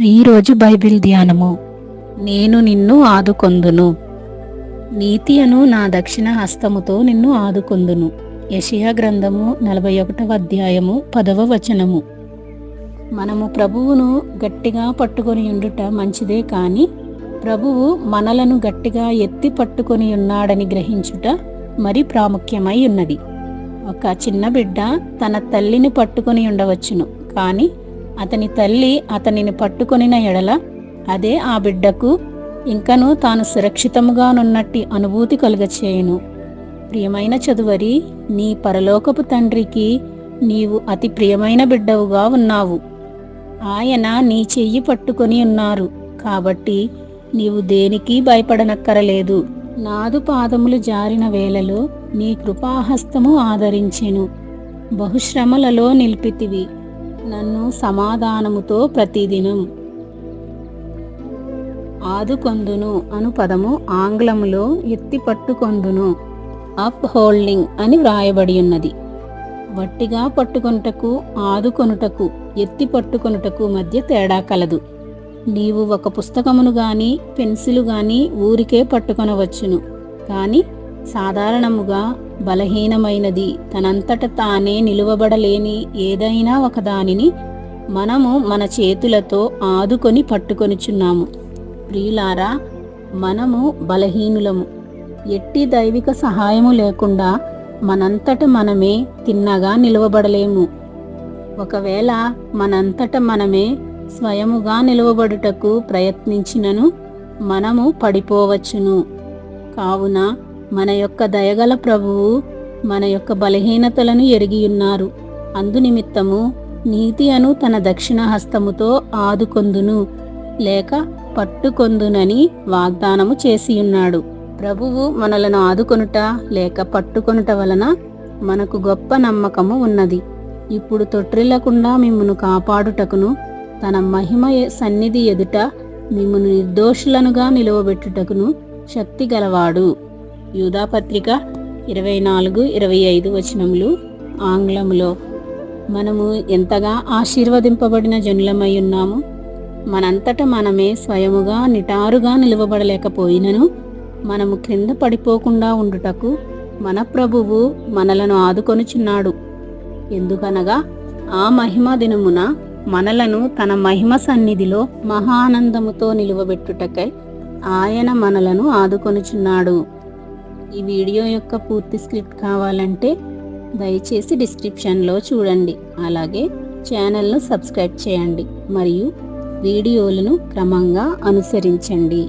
ఈరోజు బైబిల్ ధ్యానము. నేను నిన్ను ఆదుకొందును. నీతి అను నా దక్షిణ హస్తముతో నిన్ను ఆదుకొందును. యషియా గ్రంథము నలభై ఒకటవ అధ్యాయము పదవ వచనము. మనము ప్రభువును గట్టిగా పట్టుకొని ఉండుట మంచిదే కాని ప్రభువు మనలను గట్టిగా ఎత్తి పట్టుకొని ఉన్నాడని గ్రహించుట మరి ప్రాముఖ్యమై ఉన్నది. ఒక చిన్న బిడ్డ తన తల్లిని పట్టుకొని ఉండవచ్చును. కానీ అతని తల్లి అతనిని పట్టుకొనిన ఎడల అదే ఆ బిడ్డకు ఇంకను తాను సురక్షితముగానున్నట్టి అనుభూతి కలుగచేయును. ప్రియమైన చదువరి నీ పరలోకపు తండ్రికి నీవు అతి ప్రియమైన బిడ్డవుగా ఉన్నావు. ఆయన నీ చెయ్యి పట్టుకొని ఉన్నారు. కాబట్టి నీవు దేనికి భయపడనక్కరలేదు. నాదు పాదములు జారిన వేళలో నీ కృపాహస్తము ఆదరించెను. బహుశ్రమలలో నిలిపితివి. నన్ను సమాధానముతో ప్రతిదినం. ఆదుకొందును అను పదము ఆంగ్లములో ఎత్తి పట్టుకొందును. అప్ హోల్డింగ్ అని వ్రాయబడి ఉన్నది వట్టిగా పట్టుకొనుటకు ఆదుకొనుటకు ఎత్తి పట్టుకొనుటకు మధ్య తేడా కలదు. నీవు ఒక పుస్తకమును గాని పెన్సిలు గాని ఊరికే పట్టుకొనవచ్చును. కానీ సాధారణముగా బలహీనమైనది. తనంతట తానే నిలువబడలేని ఏదైనా ఒకదానిని మనము మన చేతులతో ఆదుకొని పట్టుకొనిచున్నాము. ప్రియులారా మనము బలహీనులము. ఎట్టి దైవిక సహాయము లేకుండా మనంతట మనమే తిన్నగా నిలువబడలేము. ఒకవేళ మనంతట మనమే స్వయముగా నిలువబడుటకు ప్రయత్నించినను మనము పడిపోవచ్చును. కావున మన యొక్క దయగల ప్రభువు మన యొక్క బలహీనతలను ఎరిగియున్నారు. అందునిమిత్తము నీతి అను తన దక్షిణ హస్తముతో ఆదుకొందును లేక పట్టుకొందునని వాగ్దానము చేసియున్నాడు. ప్రభువు మనలను ఆదుకొనుట లేక పట్టుకొనుట వలన మనకు గొప్ప నమ్మకము ఉన్నది. ఇప్పుడు తొట్రిల్లకుండా మిమ్మును కాపాడుటకును తన మహిమ సన్నిధి ఎదుట మిమ్మును నిర్దోషులనుగా నిలువబెట్టుటకును శక్తి గలవాడు. యూధాపత్రిక ఇరవై నాలుగు ఇరవై ఐదు వచనములు ఆంగ్లములో. మనము ఎంతగా ఆశీర్వదింపబడిన జనులమై ఉన్నాము? మనంతట మనమే స్వయముగా నిటారుగా నిలవబడలేకపోయినను? మనము క్రింద పడిపోకుండా ఉండుటకు మన ప్రభువు మనలను ఆదుకొనుచున్నాడు. ఎందుకనగా ఆ మహిమ దినమున మనలను తన మహిమ సన్నిధిలో మహానందముతో నిలువబెట్టుటకై ఆయన మనలను ఆదుకొనుచున్నాడు. ఈ వీడియో యొక్క పూర్తి స్క్రిప్ట్ కావాలంటే దయచేసి డిస్క్రిప్షన్లో చూడండి. అలాగే ఛానల్ను సబ్స్క్రైబ్ చేయండి. మరియు వీడియోలను క్రమంగా అనుసరించండి.